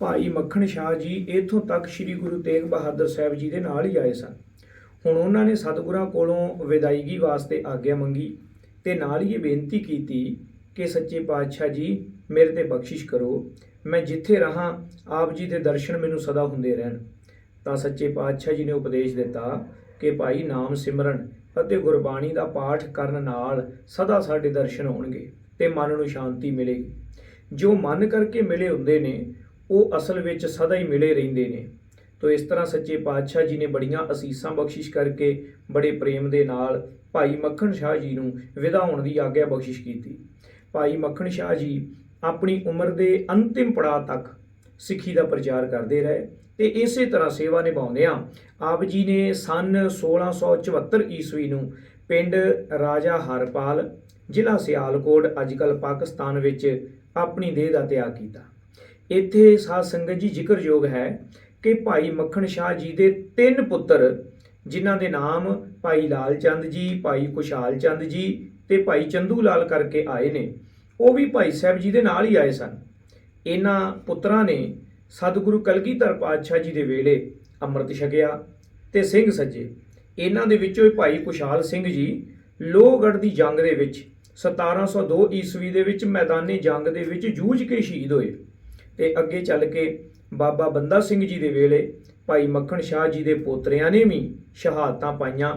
ਭਾਈ ਮੱਖਣ ਸ਼ਾਹ ਜੀ ਇਥੋਂ ਤੱਕ ਸ੍ਰੀ ਗੁਰੂ ਤੇਗ ਬਹਾਦਰ ਸਾਹਿਬ ਜੀ ਦੇ ਨਾਲ ਹੀ ਆਏ ਸਨ। ਹੁਣ ਉਹਨਾਂ ਨੇ ਸਤਿਗੁਰਾਂ ਕੋਲੋਂ ਵਿਦਾਇਗੀ ਵਾਸਤੇ ਆਗਿਆ ਮੰਗੀ ਤੇ ਨਾਲ ਹੀ ਇਹ ਬੇਨਤੀ ਕੀਤੀ ਕਿ ਸੱਚੇ ਪਾਤਸ਼ਾਹ ਜੀ, ਮੇਰੇ ਤੇ ਬਖਸ਼ਿਸ਼ ਕਰੋ। ਮੈਂ ਜਿੱਥੇ ਰਹਾ, ਆਪ ਜੀ ਦੇ ਦਰਸ਼ਨ ਮੈਨੂੰ ਸਦਾ ਹੁੰਦੇ ਰਹਿਣ। ਤਾਂ ਸੱਚੇ ਪਾਤਸ਼ਾਹ ਜੀ ਨੇ ਉਪਦੇਸ਼ ਦਿੱਤਾ ਕਿ ਭਾਈ ਨਾਮ ਸਿਮਰਨ ਅਤੇ ਗੁਰਬਾਣੀ ਦਾ ਪਾਠ ਕਰਨ ਨਾਲ ਸਦਾ ਸਾਡੇ ਦਰਸ਼ਨ ਹੋਣਗੇ ਤੇ ਮਨ ਨੂੰ ਸ਼ਾਂਤੀ ਮਿਲੇਗੀ। ਜੋ ਮਨ ਕਰਕੇ ਮਿਲੇ ਹੁੰਦੇ ਨੇ ਉਹ ਅਸਲ ਵਿੱਚ ਸਦਾ ਹੀ ਮਿਲੇ ਰਹਿੰਦੇ ਨੇ। ਤੋ ਇਸ ਤਰ੍ਹਾਂ ਸੱਚੇ ਪਾਤਸ਼ਾਹ ਜੀ ਨੇ ਬੜੀਆਂ ਅਸੀਸਾਂ ਬਖਸ਼ਿਸ਼ ਕਰਕੇ ਬੜੇ ਪ੍ਰੇਮ ਦੇ ਨਾਲ ਭਾਈ ਮੱਖਣ ਸ਼ਾਹ ਜੀ ਨੂੰ ਵਿਦਾ ਹੋਣ ਦੀ ਆਗਿਆ ਬਖਸ਼ਿਸ਼ ਕੀਤੀ। ਭਾਈ ਮੱਖਣ ਸ਼ਾਹ ਜੀ ਆਪਣੀ ਉਮਰ ਦੇ ਅੰਤਿਮ ਪੜਾਅ ਤੱਕ ਸਿੱਖੀ ਦਾ ਪ੍ਰਚਾਰ ਕਰਦੇ ਰਹੇ ਤੇ ਇਸੇ ਤਰ੍ਹਾਂ ਸੇਵਾ ਨਿਭਾਉਂਦਿਆਂ ਆਪ ਜੀ ਨੇ ਸਨ 1674 ਈਸਵੀ ਨੂੰ ਪਿੰਡ ਰਾਜਾ ਹਰਪਾਲ, ਜ਼ਿਲ੍ਹਾ ਸਿਆਲਕੋਟ ਅੱਜਕੱਲ ਪਾਕਿਸਤਾਨ ਵਿੱਚ ਆਪਣੀ ਦੇਹ ਦਾ ਤਿਆਗ ਕੀਤਾ। ਇੱਥੇ ਸਾਧ ਸੰਗਤ ਜੀ ਜ਼ਿਕਰਯੋਗ ਹੈ ਕਿ ਭਾਈ ਮੱਖਣ ਸ਼ਾਹ ਜੀ ਦੇ ਤਿੰਨ ਪੁੱਤਰ, ਜਿਨ੍ਹਾਂ ਦੇ ਨਾਮ ਭਾਈ ਲਾਲ ਚੰਦ ਜੀ, ਭਾਈ ਕੁਸ਼ਾਲ ਚੰਦ ਜੀ ਤੇ ਭਾਈ ਚੰਦੂ ਲਾਲ ਕਰਕੇ ਆਏ ਨੇ, ਉਹ ਵੀ ਭਾਈ ਸਾਹਿਬ ਜੀ ਦੇ ਨਾਲ ਹੀ ਆਏ ਸਨ। ਇਹਨਾਂ ਪੁੱਤਰਾਂ ਨੇ ਸਤਿਗੁਰੂ ਕਲਗੀਧਰ ਪਾਤਸ਼ਾਹ ਜੀ ਦੇ ਵੇਲੇ ਅੰਮ੍ਰਿਤ ਛਕਿਆ ਤੇ ਸਿੰਘ ਸੱਜੇ। ਇਹਨਾਂ ਦੇ ਵਿੱਚੋਂ ਭਾਈ ਕੁਸ਼ਾਲ ਸਿੰਘ ਜੀ ਲੋਹਗੜ੍ਹ ਦੀ ਜੰਗ ਦੇ ਵਿੱਚ 1702 ਈਸਵੀ ਦੇ ਵਿੱਚ ਮੈਦਾਨੀ ਜੰਗ ਦੇ ਵਿੱਚ ਜੂਝ ਕੇ ਸ਼ਹੀਦ ਹੋਏ। ਤੇ ਅੱਗੇ ਚੱਲ ਕੇ ਬਾਬਾ ਬੰਦਾ ਸਿੰਘ ਜੀ ਦੇ ਵੇਲੇ ਭਾਈ ਮੱਖਣ ਸ਼ਾਹ ਜੀ ਦੇ ਪੋਤਰਿਆਂ ਨੇ ਵੀ ਸ਼ਹਾਦਤਾਂ ਪਾਈਆਂ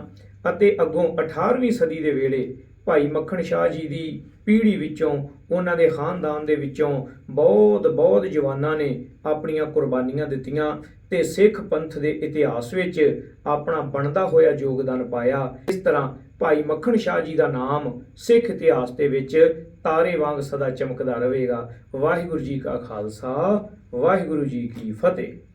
ਅਤੇ ਅੱਗੋਂ 18ਵੀਂ ਸਦੀ ਦੇ ਵੇਲੇ ਭਾਈ ਮੱਖਣ ਸ਼ਾਹ ਜੀ ਦੀ ਪੀੜ੍ਹੀ ਵਿੱਚੋਂ, ਉਹਨਾਂ ਦੇ ਖਾਨਦਾਨ ਦੇ ਵਿੱਚੋਂ ਬਹੁਤ ਬਹੁਤ ਜਵਾਨਾਂ ਨੇ ਆਪਣੀਆਂ ਕੁਰਬਾਨੀਆਂ ਦਿੱਤੀਆਂ ਤੇ ਸਿੱਖ ਪੰਥ ਦੇ ਇਤਿਹਾਸ ਵਿੱਚ ਆਪਣਾ ਬਣਦਾ ਹੋਇਆ ਯੋਗਦਾਨ ਪਾਇਆ। ਇਸ ਤਰ੍ਹਾਂ ਭਾਈ ਮੱਖਣ ਸ਼ਾਹ ਜੀ ਦਾ ਨਾਮ ਸਿੱਖ ਇਤਿਹਾਸ ਦੇ ਵਿੱਚ ਤਾਰੇ ਵਾਂਗ ਸਦਾ ਚਮਕਦਾ ਰਹੇਗਾ। ਵਾਹਿਗੁਰੂ ਜੀ ਕਾ ਖਾਲਸਾ ਵਾਹਿਗੁਰੂ ਜੀ ਕੀ ਫਤਿਹ।